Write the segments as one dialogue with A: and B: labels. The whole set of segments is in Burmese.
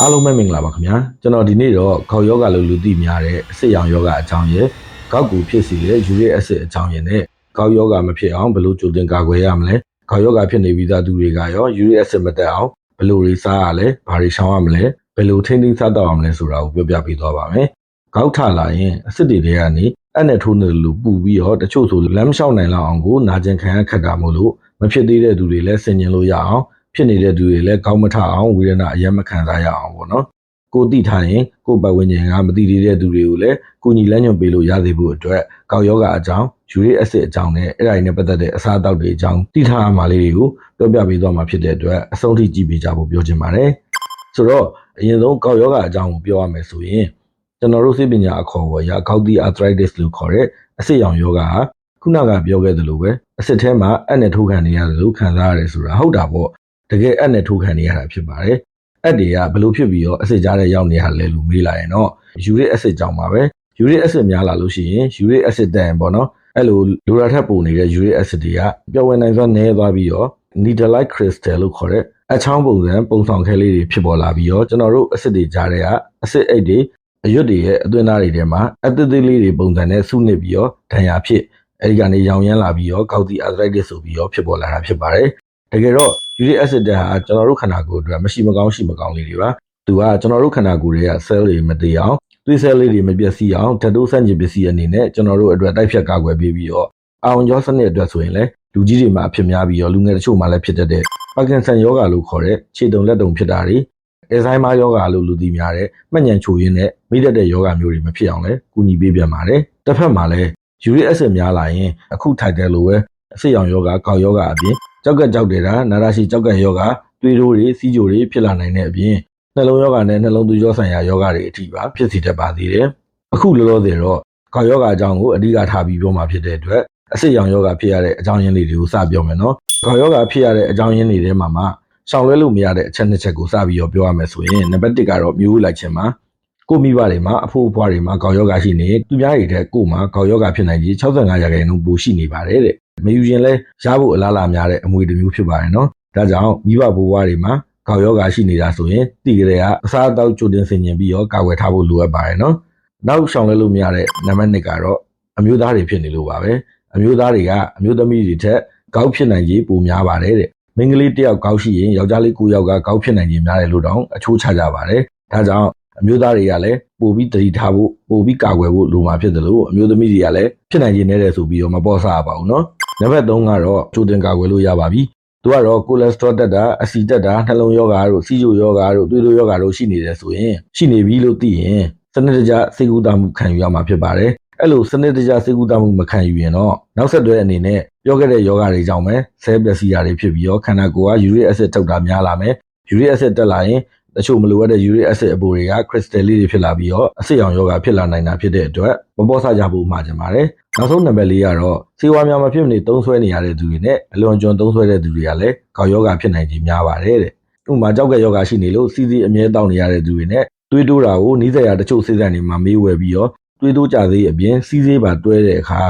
A: အားလုံးပဲမင်္ဂလာပါခင်ဗျာကျွန်တော်ဒီနေ့တော့ခေါက်ယောဂလို့လူသိများတဲ့အစစ်ရောင်ယောဂအကြောင်းရယ်ကောက်ကူဖြစ်စီတဲ့ယူရစ်အဆစ်အကြောင်းရယ်နဲ့ကောက်ယောဂမဖြစ်အောင်ဘယ်လိုကြိုတင်ကာကွယ်ရမလဲခေါက်ယောဂဖြစ်နေပြီးသားသူတွေကရောယူရစ်အဆစ်မတက်အောင်ဘယ်လိုတွေစားရလဲဘာတွေရှောင်ရမလဲဘယ်လိုထိန်းသိမ်းစားတော့ရမလဲဆိုတာကိုပြောပြပေးသွားပါမယ်ကောက်ထလာရင်အစစ်တွေတွေကနေအဲ့နဲ့ထိုးနေလို့ပူပြီးတော့တချို့ဆိုလမ်းမလျှောက်နိုင်လောက်အောင်ကိုနာကျင်ခံရခက်တာမို့လို့မဖြစ်သေးတဲ့သူတွေလည်းဆင်ញင်လို့ရအောင် ဖြစ်နေတဲ့သူတွေလည်းကောင်းမထအောင်ဝေဒနာအယမ်းမခံစားရအောင်ပေါ့နော်ကိုတိထားရင်ကိုပတ်ဝန်းကျင်ကမတိသေးတဲ့သူတွေကိုလည်းကိုညီလမ်းညွှန်ပေးလို့ရသေးဖို့အတွက်ကောက်ယောဂအကြောင်းယူရစ်အဆစ်အကြောင်းနဲ့အဲ့ဒါတွေနဲ့ပတ်သက်တဲ့အစားအသောက်တွေအကြောင်းတိထားရမှာလေးတွေကိုပြောပြပေးသွားမှာဖြစ်တဲ့အတွက်အဆုံးထိကြည့်ပေးကြဖို့ပြောချင်ပါတယ်ဆိုတော့အရင်ဆုံးကောက်ယောဂအကြောင်းကိုပြောရမယ်ဆိုရင်ကျွန်တော်တို့စိတ်ပညာအခေါ်အဝေါ်ရာကောက်တီ arthritis လို့ခေါ်တဲ့အဆစ်ရောင်ယောဂဟာခုနကပြောခဲ့သလိုပဲအစစ်ထဲမှာအက်နဲ့ထိုးခံနေရတယ်လို့ခံစားရတယ်ဆိုတာဟုတ်တာပေါ့တ ကယ်အက်နဲ့ထိုးခံနေရတာဖြစ်ပါတယ်အက်တွေကဘလို့ဖြစ်ပြီးတော့အစစ်ကြားထဲရောက်နေရလဲလို့မေးလာရင်တော့ယူရစ်အစစ်ကြောင့်ပါပဲယူရစ်အစစ်များလာလို့ရှိရင်ယူရစ်အစစ်တန်ပေါ့နော်အဲ့လိုလိုရာထက်ပိုနေတဲ့ယူရစ်အစစ်တွေကပျော်ဝင်နိုင်စွာနည်းသွားပြီးတော့ needle-like crystal လို့ခေါ်တဲ့အချောင်းပုံစံပုံဆောင်ခဲလေးတွေဖြစ်ပေါ်လာပြီးတော့ကျွန်တော်တို့အစစ်တွေကြားထဲကအစစ်အိတ်တွေအရွတ်တွေရဲ့အသွင်သားတွေထဲမှာအသစ်သေးလေးတွေပုံစံနဲ့စုနစ်ပြီးတော့ဒဏ်ရာဖြစ်အဲဒီကနေရောင်ရမ်းလာပြီးတော့ကောက်တီ arthritis ဆိုပြီးတော့ဖြစ်ပေါ်လာတာဖြစ်ပါတယ်တကယ်တော့ uric acid ဓာတ်ဟာကျွန်တော်တို့ခန္ဓာကိုယ်အတွက်မရှိမကောင်းရှိမကောင်းလေးတွေပါသူကကျွန်တော်တို့ခန္ဓာကိုယ်ရဲ့ cell တွေမတည်အောင်သွေး cell လေးတွေမပျက်စီးအောင်ဓာတ်တိုးဆန့်ကျင်ပစ္စည်းအနေနဲ့ကျွန်တော်တို့အတွက်တိုက်ဖြတ်ကာကွယ်ပေးပြီးတော့အောင်ကျော်စနစ်အတွက်ဆိုရင်လည်းလူကြီးတွေမှာအဖြစ်များပြီးတော့လူငယ်တချို့မှလည်းဖြစ်တတ်တဲ့ပါကင်ဆန်ယောဂါလို့ခေါ်တဲ့ခြေတုံလက်တုံဖြစ်တာတွေအဇိုင်းမာယောဂါလို့လူသိများတဲ့မှတ်ဉဏ်ချိုရင်းနဲ့မိတတ်တဲ့ယောဂါမျိုးတွေမဖြစ်အောင်လည်းကူညီပေးပြန်ပါတယ်တစ်ဖက်မှာလည်းယူရစ်အက်ဆစ်များလာရင်အခုထိုက်တယ်လို့ပဲအစစ်ရောင်ယောဂကောက်ယောဂအပြင် ကြောက်ကကြောက်တယ်တာနာရရှိကြောက်ကယောဂသွေးတိုးတွေစီးကြိုတွေဖြစ်လာနိုင်တဲ့အပြင်နှလုံးယောဂနဲ့နှလုံးသွေးကြောဆိုင်ရာယောဂတွေအထိပါဖြစ်စေတတ်ပါသေးတယ်အခုလောလောဆယ်တော့ကောက်ယောဂအကြောင်းကိုအဓိကထားပြီးပြောမှာဖြစ်တဲ့အတွက်အစစ်ရောင်ယောဂဖြစ်ရတဲ့အကြောင်းရင်းလေးတွေကိုစပြောမယ်နော်ကောက်ယောဂဖြစ်ရတဲ့အကြောင်းရင်းတွေထဲမှာမှရှောင်လွဲလို့မရတဲ့အချက်နှစ်ချက်ကိုစပြီးတော့ပြောရမယ်ဆိုရင်နံပါတ်1ကတော့မျိုးလိုက်ခြင်းပါ ကိုမိဘတွေမှာအဖိုးအဖွားတွေမှာကောက်ယောဂရှိနေသူများတွေထက်ကိုမှာကောက်ယောဂဖြစ်နိုင်ကြီး65ရာခိုင်နှုန်းပိုရှိနေပါတယ်တဲ့မယူရင်လဲရဖို့အလားလာများတဲ့အမွေတစ်မျိုးဖြစ်ပါတယ်နော်ဒါကြောင့်မိဘဘိုးဘွားတွေမှာကောက်ယောဂရှိနေတာဆိုရင်တိကြတဲ့ကအစားအသောက်ကြိုတင်ဆင်ခြင်ပြီးတော့ကာကွယ်ထားဖို့လိုအပ်ပါတယ်နော်နောက်ရှောင်လဲလို့မရတဲ့နံပါတ်2ကတော့အမျိုးသားတွေဖြစ်နေလို့ပါပဲအမျိုးသားတွေကအမျိုးသမီးတွေထက်ကောက်ဖြစ်နိုင်ကြီးပိုများပါတယ်တဲ့မိန်းကလေးတယောက်ကောက်ရှိရင်ယောက်ျားလေးကိုယောက်ကကောက်ဖြစ်နိုင်ခြင်းများတယ်လို့တောင်အချိုးချကြပါတယ်ဒါကြောင့် အမျိုးသားတွေကလည်းပို့ပြီးတတိထားဖို့ပို့ပြီးကာကွယ်ဖို့လိုမှာဖြစ်တယ်လို့အမျိုးသမီးတွေကလည်းဖြစ်နိုင်ခြင်းနဲ့တဲ့ဆိုပြီးတော့မပေါ်ဆရပါဘူးနော်နံပါတ်3ကတော့ချိုတင်ကာကွယ်လို့ရပါပြီသူကတော့ကိုလက်စထရောတက်တာအဆီတက်တာနှလုံးရောဂါတို့စီးကျိုရောဂါတို့သွေးတိုးရောဂါတို့ရှိနေတယ်ဆိုရင်ရှိနေပြီလို့သိရင်စနစ်တကျစေကူတာမှုခံယူရမှာဖြစ်ပါတယ်အဲ့လိုစနစ်တကျစေကူတာမှုမခံယူရင်တော့နောက်ဆက်တွဲအနေနဲ့ပြောခဲ့တဲ့ယောဂတွေကြောင့်ပဲဆဲပျက်စီးတာတွေဖြစ်ပြီးတော့ခန္ဓာကိုယ်ကယူရစ်အက်ဆစ်ထုတ်တာများလာမယ်ယူရစ်အက်ဆစ်တက်လာရင် တချို့မလိုအပ်တဲ့ uric acid အပိုတွေက crystal လေးတွေဖြစ်လာပြီးတော့အဆစ်ရောင်ယောဂဖြစ်လာနိုင်တာဖြစ်တဲ့အတွက်မပေါ်ဆကြဖို့မှာကြပါတယ်။နောက်ဆုံးနံပါတ်၄ကတော့စေဝါများမဖြစ်မနေသုံးဆွဲနေရတဲ့သူတွေနဲ့အလွန်ကျွံသုံးဆွဲတဲ့သူတွေကလည်းခေါက်ယောဂဖြစ်နိုင်ခြင်းများပါတယ်တဲ့။ဥပမာကြောက်ကယောဂရှိနေလို့စီစီအမြဲတောင်းနေရတဲ့သူတွေနဲ့တွေးတိုးတာကိုနီးစပ်ရာတချို့စေစံတွေမှာမေးဝယ်ပြီးတော့တွေးတိုးကြသေးအပြင်စီးစေးပါတွဲတဲ့အခါ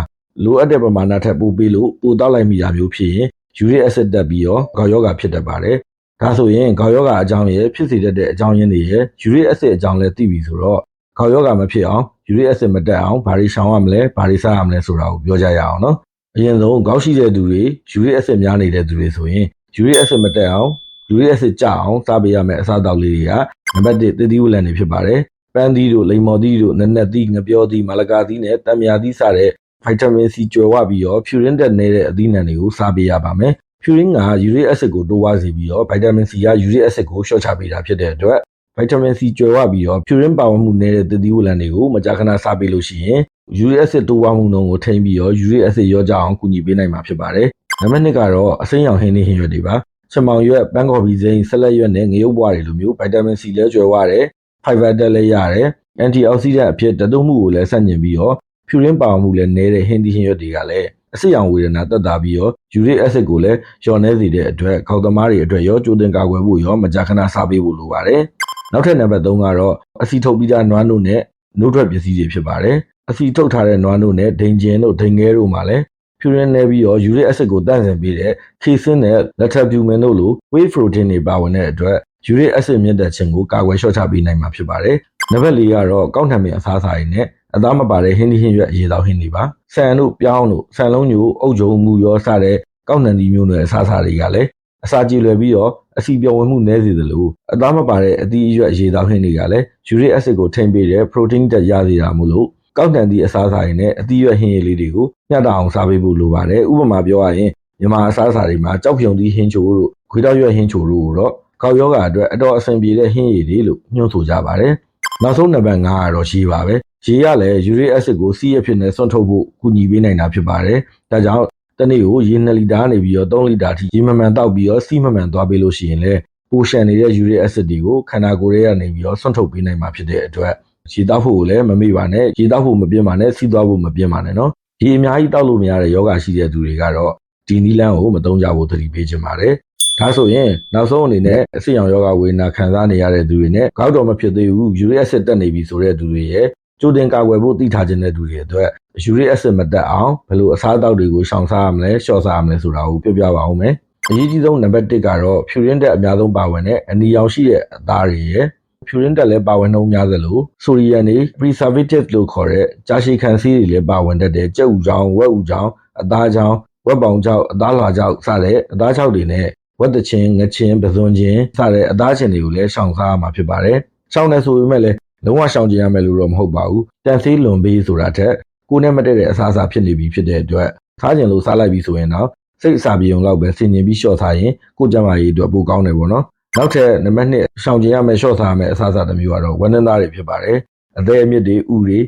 A: လိုအပ်တဲ့ပမာဏထက်ပိုပေးလို့ပိုတောက်လိုက်မိတာမျိုးဖြစ်ရင် uric acid တက်ပြီးတော့ခေါက်ယောဂဖြစ်တတ်ပါတယ် ဒါဆိုရင်ခေါက်ယောဂအကြောင်းရဲ့ဖြစ်စေတတ်တဲ့အကြောင်းရင်းတွေရဲ့ယူရစ်အက်ဆစ်အကြောင်းလည်းသိပြီဆိုတော့ခေါက်ယောဂမဖြစ်အောင်ယူရစ်အက်ဆစ်မတက်အောင်ဘာတွေရှောင်ရမလဲဘာတွေစားရမလဲဆိုတာကိုပြောကြရအောင်နော်အရင်ဆုံးခေါက်ရှိတဲ့သူတွေယူရစ်အက်ဆစ်များနေတဲ့သူတွေဆိုရင်ယူရစ်အက်ဆစ်မတက်အောင်ယူရစ်အက်ဆစ်ကျအောင်စားပေးရမယ့်အစားအသောက်လေးတွေကနံပါတ်1သတိဝလံတွေဖြစ်ပါတယ်ပန်းသီးတို့လိမ္မော်သီးတို့နက်နက်သီးငပြောသီးမလကာသီးနဲ့တံမြာသီးစတဲ့ဗိုက်တာမင်စီကျွယ်ဝပြီးတော့ဖြူရင်းတက်နေတဲ့အသီးနှံတွေကိုစားပေးရပါမယ် ဖြူရင်းကယူရစ်အက်ဆစ်ကိုတိုးဝါးစေပြီးတော့ဗိုက်တာမင်စီကယူရစ်အက်ဆစ်ကိုလျှော့ချပေးတာဖြစ်တဲ့အတွက်ဗိုက်တာမင်စီကျွယ်ဝပြီးတော့ဖြူရင်းပါဝင်မှုနေတဲ့သတိဝလံတွေကိုမကြာခဏစားပေးလို့ရှိရင်ယူရစ်အက်ဆစ်တိုးဝါးမှုနှုန်းကိုထိန်းပြီးတော့ယူရစ်အက်ဆစ်ရောကြအောင်ကူညီပေးနိုင်မှာဖြစ်ပါတယ်။နံပါတ်2ကတော့အစိမ်းရောင်ဟင်းလေးဟင်းရွက်တွေပါ။ချမောင်ရွက်ပန်းကော်ပီစိမ်းဆက်လက်ရွက်နဲ့ငရုတ်ပွားတွေလိုမျိုးဗိုက်တာမင်စီလည်းကျွယ်ဝတယ်။ဖိုင်ဘာတက်လည်းရတယ်။ antioxidant အဖြစ်တတုံးမှုကိုလည်းဆန့်ကျင်ပြီးတော့ဖြူရင်းပါဝင်မှုလည်းနည်းတဲ့ဟင်းသီးဟင်းရွက်တွေကလည်း အစစ်ရောင်ဝေဒနာတက်တာပြီးတော့ယူရစ်အက်ဆစ်ကိုလည်းလျော့နှဲစေတဲ့အတွက်ခေါက်သမားတွေအတွက်ရောကြိုတင်ကာကွယ်ဖို့ရောမကြာခဏစားပေးဖို့လိုပါတယ်။နောက်ထပ်နံပါတ်3ကတော့အစီထုတ်ပြီးသားနွားနို့နဲ့နို့ထွက်ပစ္စည်းတွေဖြစ်ပါတယ်။အစီထုတ်ထားတဲ့နွားနို့နဲ့ဒိန်ဂျင်တို့ဒိန်ငဲတို့မှာလည်းဖြူရင်းနေပြီးတော့ယူရစ်အက်ဆစ်ကိုတန့်စင်ပေးတဲ့ခေဆင်းနဲ့လက်ထပ်ပြူမင်တို့လို whey protein တွေပါဝင်တဲ့အတွက် uric acid မြင့်တက်ခြင်းကိုကာကွယ်လျှော့ချပေးနိုင်မှာဖြစ်ပါတယ်။နံပါတ်၄ကတော့ကောက်နှံပင်အစားအစာတွေနဲ့ အသားမပါတဲ့ဟင်းသီးဟင်းရွက်အရေသောဟင်းတွေပါ။ဆန်တို့ပြောင်းတို့ဆန်လုံးညိုအုတ်ဂျုံမူရောစတဲ့ကောက်နှံသီးမျိုးနွယ်အစားအစာတွေကလည်းအစာကြည်လွယ်ပြီးတော့အစီပြောင်းဝင်မှုနည်းစေသလိုအသားမပါတဲ့အသီးအရွက်အရေသောဟင်းတွေကလည်း uric acid ကိုထိန်းပေးတဲ့ protein တက်ရစေတာမို့လို့ကောက်နှံသီးအစားအစာတွေနဲ့အသီးရွက်ဟင်းရည်လေးတွေကိုမျှတအောင်စားပေးဖို့လိုပါတယ်။ဥပမာပြောရရင်မြန်မာအစားအစာတွေမှာကြောက်ဖြုံသီးဟင်းချိုတို့ခွေးတောက်ရွက်ဟင်းချိုတို့ကိုတော့ကောက်ယောဂအတွက်အတော်အဆင်ပြေတဲ့ဟင်းရည်တွေလို့ညွှန်ဆိုကြပါတယ်။နောက်ဆုံးနံပါတ်5ကတော့ရေပါပဲ။ ရေကလည်း uric acid ကိုစီးရဖြစ်နေဆွန့်ထုတ်ဖို့ကူညီပေးနိုင်တာဖြစ်ပါတယ်။ဒါကြောင့်တနေ့ကိုရေ2လီတာနေပြီးတော့3လီတာထိရေမမှန်တောက်ပြီးတော့စီးမမှန်သွားပေးလို့ရှိရင်လည်းပိုရှန်နေတဲ့ uric acid တွေကိုခန္ဓာကိုယ်ထဲကနေပြီးတော့ဆွန့်ထုတ်ပေးနိုင်မှာဖြစ်တဲ့အတွက်ရေတောက်ဖို့ကိုလည်းမမေ့ပါနဲ့ရေတောက်ဖို့မပြင်းပါနဲ့စီးသွားဖို့မပြင်းပါနဲ့နော်ရေအများကြီးတောက်လို့မရတဲ့ယောဂရှိတဲ့သူတွေကတော့ဒီနီလန်းကိုမတုံးကြဖို့သတိပေးချင်ပါတယ်ဒါဆိုရင်နောက်ဆုံးအနေနဲ့အဆစ်ရောင်ယောဂဝေဒနာခံစားနေရတဲ့သူတွေနဲ့ကောက်တော့မဖြစ်သေးဘူး uric acid တက်နေပြီဆိုတဲ့သူတွေရဲ့ ကြိုတင်ကာကွယ်ဖို့သိထားခြင်းတဲ့သူတွေအတွက် uric acid မတက်အောင်ဘယ်လိုအစားအသောက်တွေကိုရှောင်စားရမလဲရှော့စားရမလဲဆိုတာကိုပြောပြပါဦးမယ်အရေးကြီးဆုံးနံပါတ်1ကတော့ဖြူရင်းတက်အများဆုံးပါဝင်တဲ့အနီရောင်ရှိတဲ့အသားတွေရဲ့ဖြူရင်းတက်လည်းပါဝင်နှုံများသလိုဆိုရီယန်တွေ preservative လို့ခေါ်တဲ့ကြာရှည်ခံဆေးတွေလည်းပါဝင်တတ်တဲ့ကြက်ဥချောင်းဝက်ဥချောင်းအသားချောင်းဝက်ပေါင်ချောက်အသားလွှာချောက်စတဲ့အသားချောက်တွေနဲ့ဝက်တချင်းငချင်းပဇွန်ချင်းစတဲ့အသားချင်းတွေကိုလည်းရှောင်စားရမှာဖြစ်ပါတယ်ရှောင်နေဆိုပေမဲ့လည်း လုံးဝရှောင်ကြရမယ်လို့တော့မဟုတ်ပါဘူးတန်ဆေးလွန်ပေးဆိုတာထက်ကိုယ်နဲ့မတည့်တဲ့အစားအစာဖြစ်နေပြီဖြစ်တဲ့အတွက်စားကျင်လို့စားလိုက်ပြီဆိုရင်တော့စိတ်အစာပြေုံလောက်ပဲဆင်ញင်ပြီးလျှော့စားရင်ကိုယ်ကျန်းမာရေးအတွက်ပိုကောင်းတယ်ပေါ့နော်နောက်ထပ်နံပါတ်2ရှောင်ကျင်ရမယ်လျှော့စားရမယ်အစားအစာတစ်မျိုးကတော့ဝမ်းနည်းသားတွေဖြစ်ပါတယ်အသေးအမြင့်တွေဥတွေ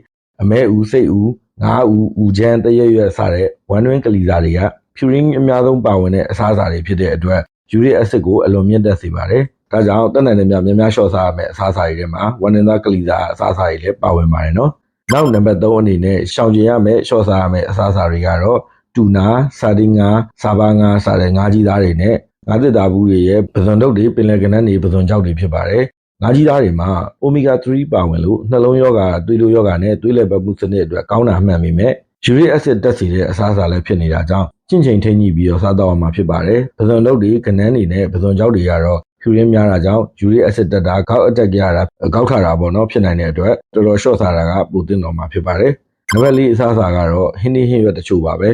A: အမဲဥစိတ်ဥငါးဥဥချမ်းတရက်ရွက်စတဲ့ဝမ်းတွင်းကလီစာတွေကဖြူရင်းအများဆုံးပါဝင်တဲ့အစားအစာတွေဖြစ်တဲ့အတွက်ယူရစ်အက်ဆစ်ကိုအလွန်မြင့်တက်စေပါတယ် ဒါကြောင့်တက်နိုင်တဲ့များများများလျှော့စားရမယ်အစားအစာတွေထဲမှာဝမ်းနည်းသားကလီစာအစားအစာတွေလည်းပါဝင်ပါတယ်နော်နောက်နံပါတ်3အနေနဲ့ရှောင်ကျင်ရမယ်လျှော့စားရမယ်အစားအစာတွေကတော့တူနာစာဒင်းငါစာဘာငါစတဲ့ငါးကြီးသားတွေနဲ့ငါးသစ်သားဘူးတွေရဲ့ပဇွန်တုပ်တွေပင်လယ်ကနန်းတွေပဇွန်ကြောက်တွေဖြစ်ပါတယ်ငါးကြီးသားတွေမှာ omega 3ပါဝင်လို့နှလုံးရောဂါသွေးတိုးရောဂါနဲ့သွေးလည်ပတ်မှုစနစ်အတွက်ကောင်းတာမှန်ပေမဲ့ uric acid တက်စေတဲ့အစားအစာလည်းဖြစ်နေတာကြောင့်ကျင့်ချိန်ထိန်းညှိပြီးတော့စားတော့မှာဖြစ်ပါတယ်ပဇွန်တုပ်တွေကနန်းတွေနဲ့ပဇွန်ကြောက်တွေကတော့ ဖြူရင်းများတာကြောင့် uric acid တက်တာကောက်အတက်ကြရတာကောက်ထတာပေါ့နော် ဖြစ်နိုင်တဲ့အတွက် တော်တော် short စားတာက ပိုတင်တော်မှာဖြစ်ပါတယ် နံပါတ် ၄ အစားအစာကတော့ ဟင်းသီးဟင်းရွက်တချို့ပါပဲ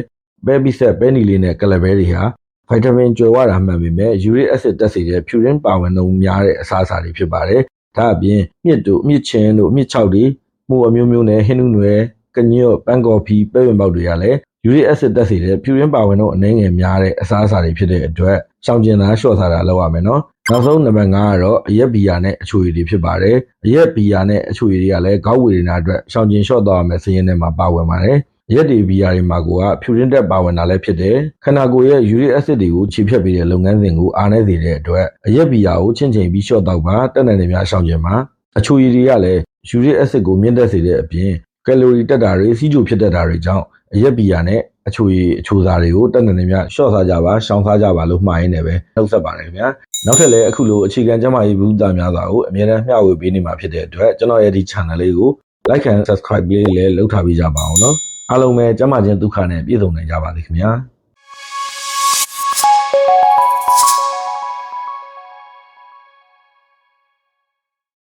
A: ပဲပိဆက်ပဲနီလေးနဲ့ကလဘဲတွေဟာ ဗိုက်တာမင်ကြွယ်ဝတာမှန်ပေမဲ့ uric acid တက်စေတဲ့ ဖြူရင်းပါဝင်နှုန်းများတဲ့ အစားအစာတွေဖြစ်ပါတယ် ဒါအပြင်မြစ်တို့မြစ်ချင်းတို့မြစ်ချောက်တွေ မှုအမျိုးမျိုးနဲ့ ဟင်းနုနွယ် ကညွတ်ပန်းကော်ဖီ ပဲပင်ပေါက်တွေကလည်း uric acid တက်စေတဲ့ ဖြူရင်းပါဝင်တို့အနှဲငယ်များတဲ့ အစားအစာတွေဖြစ်တဲ့အတွက် ရှောင်ကျင်တာလျှော့စားတာလုပ်ရမယ်နော်နောက်ဆုံးနံပါတ်5ကတော့အရက်ဘီယာနဲ့အချိုရည်တွေဖြစ်ပါတယ်အရက်ဘီယာနဲ့အချိုရည်တွေကလည်းကောက်ဝေဒနာအတွက်ရှောင်ကျင်လျှော့သွားရမယ်စရင်းထဲမှာပါဝင်ပါတယ်ရက်တွေဘီယာတွေမှာကိုကဖြူရင်းတက်ပါဝင်တာလည်းဖြစ်တယ်ခန္ဓာကိုယ်ရဲ့ uric acid တွေကိုခြေဖြတ်ပေးတဲ့လုပ်ငန်းစဉ်ကိုအားနည်းစေတဲ့အတွက်အရက်ဘီယာကိုချင့်ချိန်ပြီးလျှော့တော့ပါတက်နိုင်တဲ့များရှောင်ကျင်ပါအချိုရည်တွေကလည်း uric acid ကိုမြင့်တက်စေတဲ့အပြင်ကယ်လိုရီတက်တာတွေစီးကျိုဖြစ်တတ်တာတွေကြောင့် အရက်ဘီယာနဲ့အချိုရည်အချိုစားတွေကိုတက်နိုင်တဲ့များရှော့စားကြပါရှောင်စားကြပါလို့မှားရင်းနဲ့ပဲနှုတ်ဆက်ပါတယ်ခင်ဗျာနောက်ထပ်လည်းအခုလိုအခြေခံကျန်းမာရေးဘူးသားများစွာကိုအမြဲတမ်းမျှဝေပေးနေမှာဖြစ်တဲ့အတွက်ကျွန်တော်ရဲ့ဒီ channel လေးကို like and subscribe လေးလည်းလုပ်ထားပေးကြပါအောင်နော်အားလုံးပဲကျန်းမာခြင်းဒုက္ခနဲ့ပြည့်စုံနိုင်ကြပါစေခင်ဗျာ